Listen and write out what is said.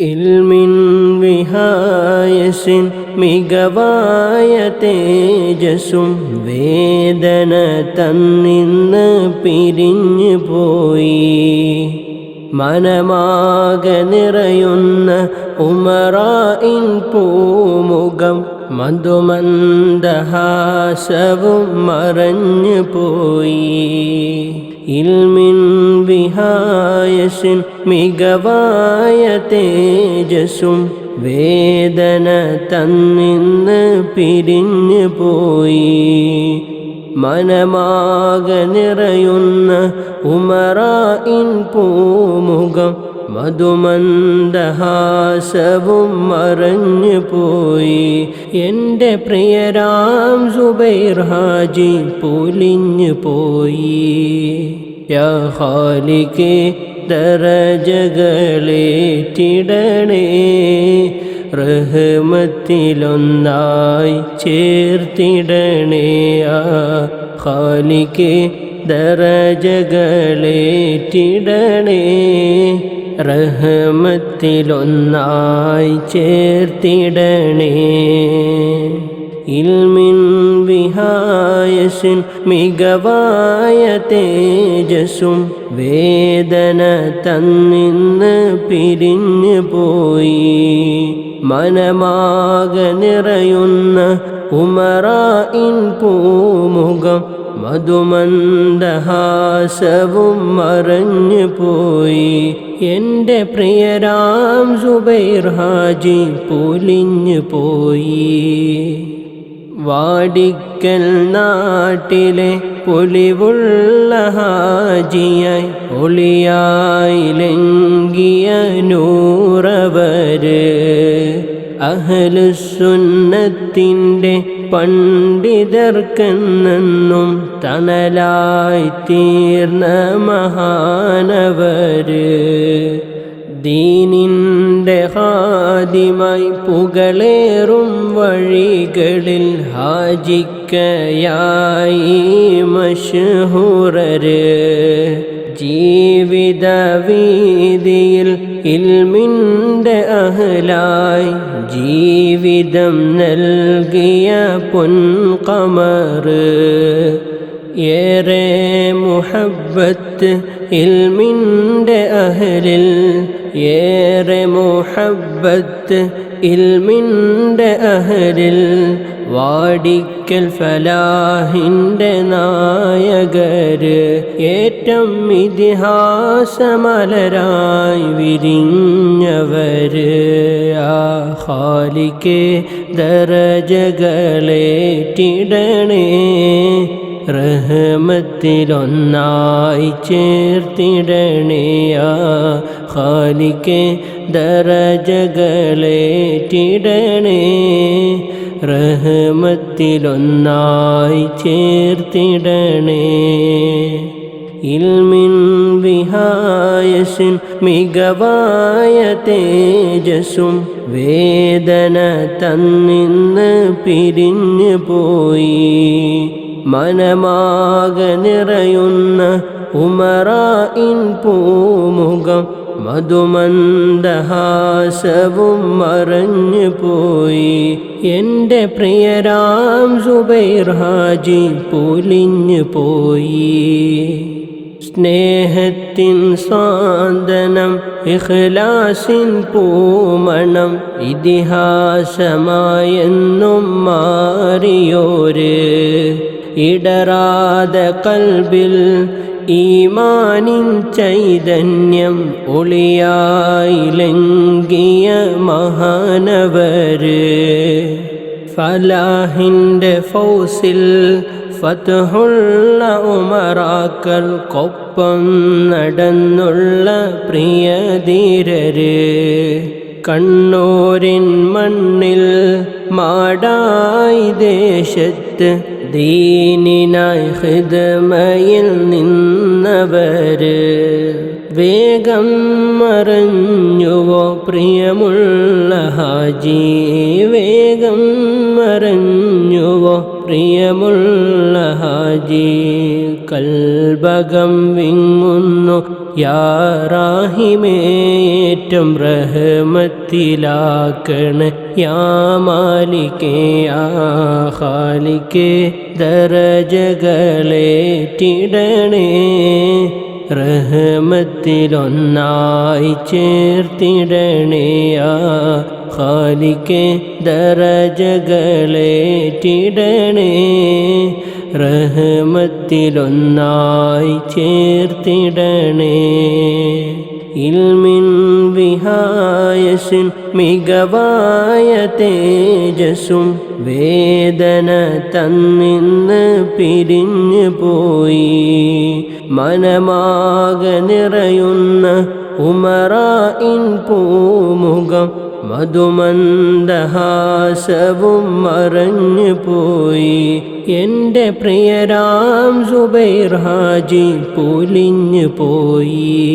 ഇൽമിൻ വിഹായസിൻ മികവായ തേജസും വേദന തന്നിന്ന് പിരിഞ്ഞു പോയി. മനമാകെ നിറയുന്ന ഉമറായിൻ പൂമുഖം മധുമന്ദഹാസവും മറഞ്ഞു പോയി. ഇൽമിൻ വിഹായസിൻ മികവായ തേജസ്സും വേദന തന്നിന്ന് പിരിഞ്ഞു പോയി. മനമാകെ നിറയുന്ന ഉമറായിൻ പൂമുഖം മധുമന്ദഹാസവും മറഞ്ഞു പോയി. എന്റെ പ്രിയരാം സുബൈർ ഹാജി പൊലിഞ്ഞു പോയി. യാ ഖാലിക്ക് ദരജകളേറ്റിടണേ റഹ്മത്തിലൊന്നായി ചേർത്തിടണേ ആ ഖാലിക്ക് ദരജകളേറ്റിടണേ റഹ്മത്തിലൊന്നായി ചേർത്തിടണേ. ഇൽമിൻ വിഹായസിൻ മികവായ തേജസ്സും വേദന തന്നിന്ന് പിരിഞ്ഞു പോയി. മനമാകെ നിറയുന്ന ഉമറായിൻ പൂമുഖം മധുമന്ദഹാസവും മറഞ്ഞു പോയി. എന്റെ പ്രിയരാം സുബൈർ ഹാജി പൊലിഞ്ഞു പോയി. വാടിക്കൽ നാട്ടിലെ പൊലിവുള്ള ഹാജിയായി ഒളിയായി ലംഘിയ നൂറവര്. അഹലുസുന്നത്തിന്റെ പണ്ഡിതർക്കെന്നും തണലായി തീർന്ന മഹാനവര്. ദീനിന്റെ ഹാദിമായി പുകളേറും വഴികളിൽ ഹാജിക്കയായി മഷഹൂറര്. ജീവിത വീതിയിൽ ഇൽമിന്റെ അഹലായി ജീവിതം നൽകിയ പൊൻകമറ്. ഏറെ മുഹബത്ത് ഇൽമിന്റെ അഹലിൽ ഏറെ മുഹബത്ത് ഇൽമിന്റെ അഹരിൽ വാടിക്കൽ ഫലാഹിന്റെ നായകര് ഏറ്റം ഇതിഹാസമലരായി വിരിഞ്ഞവര് ആ ഹാലിക്കേ ദരജകളേറ്റിടണേ. റഹ്മത്തിലൊന്നായി ചേർത്തിടണേ ഹാലിക്ക് ഖാലിക്ക് ദരജകളേറ്റിടണേ. റഹമത്തിലൊന്നായി ചേർത്തിടണേ. ഇൽമിൻ വിഹായസിൻ മികവായ തേജസ്സും വേദന തന്നിന്ന് പിരിഞ്ഞു പോയി മനമാകെ നിറയുന്ന ഉമറായിൻ പൂമുഖം മധുമന്ദഹാസവും മറഞ്ഞു പോയി. എന്റെ പ്രിയരാം സുബൈർ ഹാജി പൊലിഞ്ഞു പോയി. സ്നേഹത്തിൻ സാന്ത്വനം ഇഖ്ലാസിൻ പൂമണം ഇതിഹാസമായെന്നും മാറിയോര്. ഇടറാതെ കൽബിൽ ഈമാനിൻ ചൈതന്യം ഒളിയായിലങ്കിയ മഹാനവര്. ഫലാഹിന്റെ ഫൗസിൽ ഫതുഹുള്ള ഉമറാക്കൽ കൊപ്പം നടന്നുള്ള പ്രിയധീരര്. കണ്ണൂരിൻ മണ്ണിൽ മാടായി ദേശത്ത് ദീനിനായി ഹൃദമയിൽ നിന്നവർ വേഗം മറഞ്ഞുവോ പ്രിയമുള്ള ഹാജി വേഗം മറഞ്ഞുവോ പ്രിയമുള്ള ഹാജി കൽബകം വിങ്ങുന്നു. യാറാഹിമേറ്റം റഹമത്തിലാക്കണ്. യാമാലിക്കേ മാലിക്കേ യാ ഖാലിക്കേ ദരജകളേറ്റിടണേ. റഹമത്തിലൊന്നായി ചേർത്തിടണേയാ ഖാലിക്കെ ദരജകളേറ്റിടണേ. റഹമത്തിലൊന്നായി ചേർത്തിടണേ. ഇൽമിൻ വിഹായസിൻ മികവായ തേജസ്സും വേദന തന്നിന്ന് പിരിഞ്ഞു പോയി. മനമാക നിറയുന്ന ഉമറായിൻ പൂമുഖം മധുമന്ദഹാസവും മറഞ്ഞു പോയി. എന്റെ പ്രിയരാം സുബൈർ ഹാജി പൊലിഞ്ഞു പോയി.